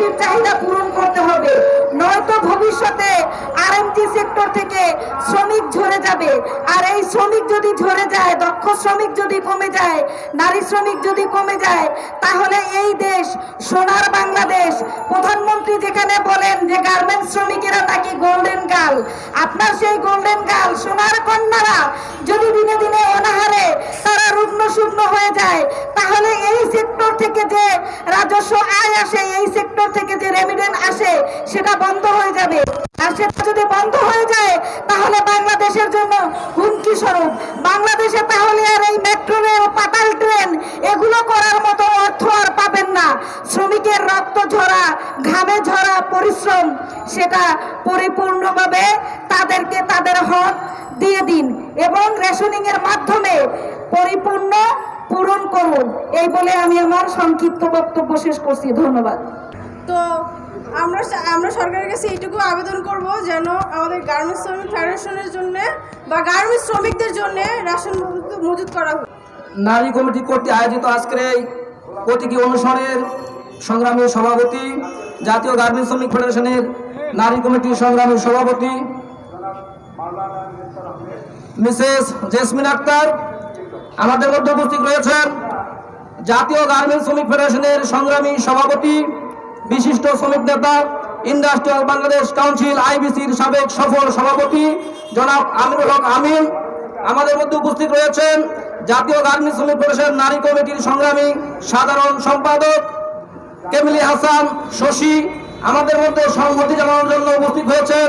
গোষ্ঠীর চাহিদা পূরণ করতে হবে। নয়তো ভবিষ্যতে আরএমজি সেক্টর থেকে শ্রমিক ঝরে যাবে। আর এই শ্রমিক যদি ঝরে যায়, দক্ষ শ্রমিক যদি কমে যায়, নারী শ্রমিক যদি কমে যায়, তাহলে এই দেশ, সোনার বাংলাদেশ, প্রধানমন্ত্রী যেখানে বলেন যে গার্মেন্টস শ্রমিকেরা নাকি গোল্ডেন গার্ল আপনার সেই গোল্ডেন গার্ল সোনার কন্যারা, যদি দিনে দিনে অনাহারে তারা রুগ্ন শূন্য হয়ে যায়, তাহলে এই সেক্টর থেকে যে রাজস্ব আয় আসে, এই সেক্টর থেকে যে রেমিডেন্ট আসে, সেটা বন্ধ হয়ে যাবে। আর সেটা যদি বন্ধ হয়ে যায়, তাহলে বাংলাদেশের জন্য হুমকি স্বরূপ। বাংলাদেশে তাহলে আর এই মেট্রো রেল পাতাল ট্রেন এগুলো করার মতো অর্থ আর পাবেন না। শ্রমিকের রক্ত ঝরা, ঘামে ঝরা পরিশ্রম, সেটা পরিপূর্ণভাবে তাদেরকে তাদের হক দিয়ে দিন এবং রেশনিং এর মাধ্যমে পরিপূর্ণ পূরণ করুন। এই বলে আমি আমার সংক্ষিপ্ত বক্তব্য শেষ করছি। ধন্যবাদ। তো আমরা আমরা সরকারের কাছে এইটুকু আবেদন করব যেন আমাদের গার্মেন্টস শ্রমিক ফেডারেশনের জন্য বা গার্মেন্টস শ্রমিকদের জন্য রেশন মজুত- করা হোক। নারী কমিটি কর্তৃক আয়োজিত আজকের এই প্রতীকী অনুষ্ঠানের সংগ্রামী সভাপতি, জাতীয় গার্মেন্টস শ্রমিক ফেডারেশনের নারী কমিটির সংগ্রামী সভাপতি, মিসেস জেসমিন আক্তার আমাদের মধ্যে উপস্থিত রয়েছেন জাতীয় গার্মেন্টস শ্রমিক ফেডারেশনের সংগ্রামী সভাপতি বিশিষ্ট শ্রমিক নেতা ইন্ডাস্ট্রিয়াল বাংলাদেশ কাউন্সিল আইবিসির সাবেক সফল সভাপতি, জনাব আমিরুল হক আমিন। আমাদের মধ্যে উপস্থিত রয়েছেন জাতীয় গার্মেন্টস শ্রমিক ফেডারেশন নারী কমিটির সংগ্রামী সাধারণ সম্পাদক কেমিলি হাসান শশী। আমাদের মধ্যে সংহতি জানানোর জন্য উপস্থিত হয়েছেন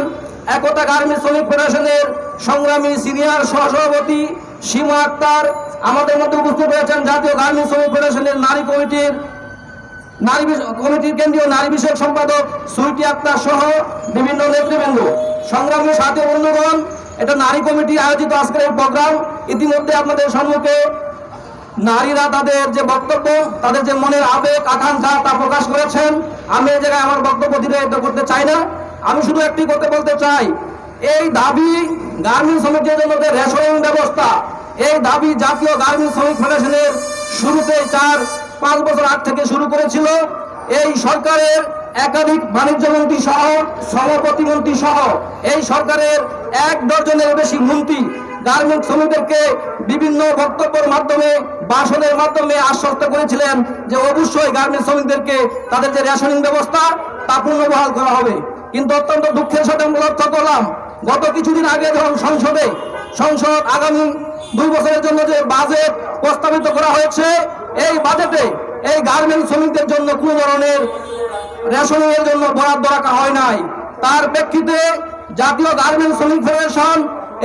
একতা গার্মেন্টস শ্রমিক ফেডারেশনের সংগ্রামী সিনিয়র সহসভাপতি সীমা আক্তার। আমাদের মধ্যে উপস্থিত রয়েছেন জাতীয় গার্মেন্টস শ্রমিক ফেডারেশনের নারী কমিটির নারী কমিটির কেন্দ্রীয় নারী বিষয়ক সম্পাদক সুইটি আক্তার সহ বিভিন্ন নেতৃবৃন্দ। সংগ্রামী সাথী বন্ধুগণ, এটা নারী কমিটি আয়োজিত আজকের প্রোগ্রাম। ইতিমধ্যে আপনাদের সম্মুখে নারীরা তাদের যে বক্তব্য, তাদের যে মনের আবেগ, আকাঙ্ক্ষা, তা প্রকাশ করেছেন। আমি এই জায়গায় আমার বক্তব্য দীর্ঘায়িত করতে চাই না। আমি শুধু একটি কথা বলতে চাই। এই দাবি গার্মেন্টস শ্রমিকদের জন্য যে রেশনিং ব্যবস্থা, এই দাবি জাতীয় গার্মেন্টস শ্রমিক ফেডারেশনের শুরুতে চার পাঁচ বছর আগ থেকে শুরু করেছিল। এই সরকারের একাধিক বাণিজ্য মন্ত্রী সহ, সভাপতি মন্ত্রী সহ, এই সরকারের এক ডজনের বেশি মন্ত্রী গার্মেন্ট শ্রমিকদেরকে বিভিন্ন বক্তব্যের মাধ্যমে, ভাষণের মাধ্যমে আশ্বস্ত করেছিলেন যে অবশ্যই গার্মেন্ট শ্রমিকদেরকে তাদের যে রেশনিং ব্যবস্থা, তা পুনর্বহাল করা হবে। কিন্তু অত্যন্ত দুঃখের সাথে আমরা লক্ষ্য করলাম, গত কিছুদিন আগে যখন সংসদে, সংসদ আগামী দুই বছরের জন্য যে বাজেট প্রস্তাবিত করা হয়েছে, এই বাজেটে এই গার্মেন্ট শ্রমিকদের জন্য কোনো ধরনের রেশনের জন্য বরাদ্দ রাখা হয় নাই। তার প্রেক্ষিতে জাতীয় গার্মেন্ট শ্রমিক ফেডারেশন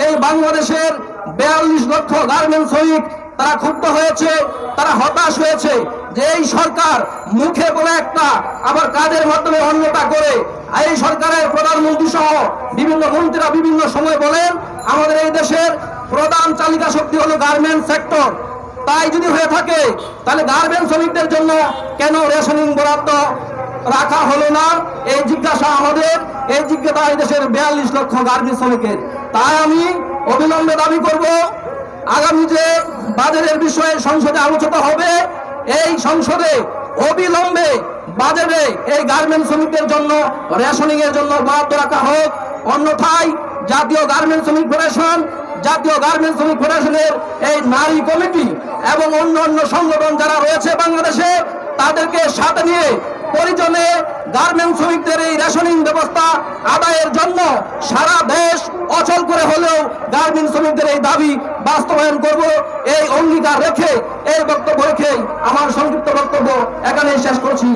এই বাংলাদেশের বিয়াল্লিশ লক্ষ গার্মেন্ট শ্রমিক তারা ক্ষুব্ধ হয়েছে, তারা হতাশ হয়েছে। এই সরকার মুখে বলে একটা, আবার কাজের মাধ্যমে অন্যটা করে, এই সরকারের প্রধানমন্ত্রী সহ বিভিন্ন মন্ত্রীরা বিভিন্ন সময় বলেন, আমাদের এই দেশের প্রধান চালিকা শক্তি হলো গার্মেন্ট সেক্টর তাই যদি হয়ে থাকে, তাহলে গার্মেন্ট শ্রমিকদের জন্য কেন রেশনিং বরাদ্দ রাখা হলো না? এই জিজ্ঞাসা আমাদের, এই জিজ্ঞাসা এই দেশের বিয়াল্লিশ লক্ষ গার্মেন্ট শ্রমিকের। তাই আমি অবিলম্বে দাবি করব, আগামী যে বাজারের বিষয়ে সংসদে আলোচনা হবে এই সংসদে অবিলম্বে বাজারে এই গার্মেন্ট শ্রমিকদের জন্য রেশনিং এর জন্য বরাদ্দ রাখা হোক। অন্যথায় জাতীয় গার্মেন্ট শ্রমিক ফেডারেশন জাতীয় গার্মেন্ট শ্রমিক ফেডারেশনের এই নারী কমিটি এবং অন্য অন্য সংগঠন যারা রয়েছে বাংলাদেশে তাদেরকে সাথে নিয়ে পরিজনে গার্মেন্ট শ্রমিকদের এই রেশনিং ব্যবস্থা আদায়ের জন্য সারা দেশ অচল করে হলেও গার্মেন্ট শ্রমিকদের এই দাবি বাস্তবায়ন করব। এই অঙ্গীকার রেখে, এই বক্তব্য রেখে আমার সংক্ষিপ্ত বক্তব্য এখানেই শেষ করছি।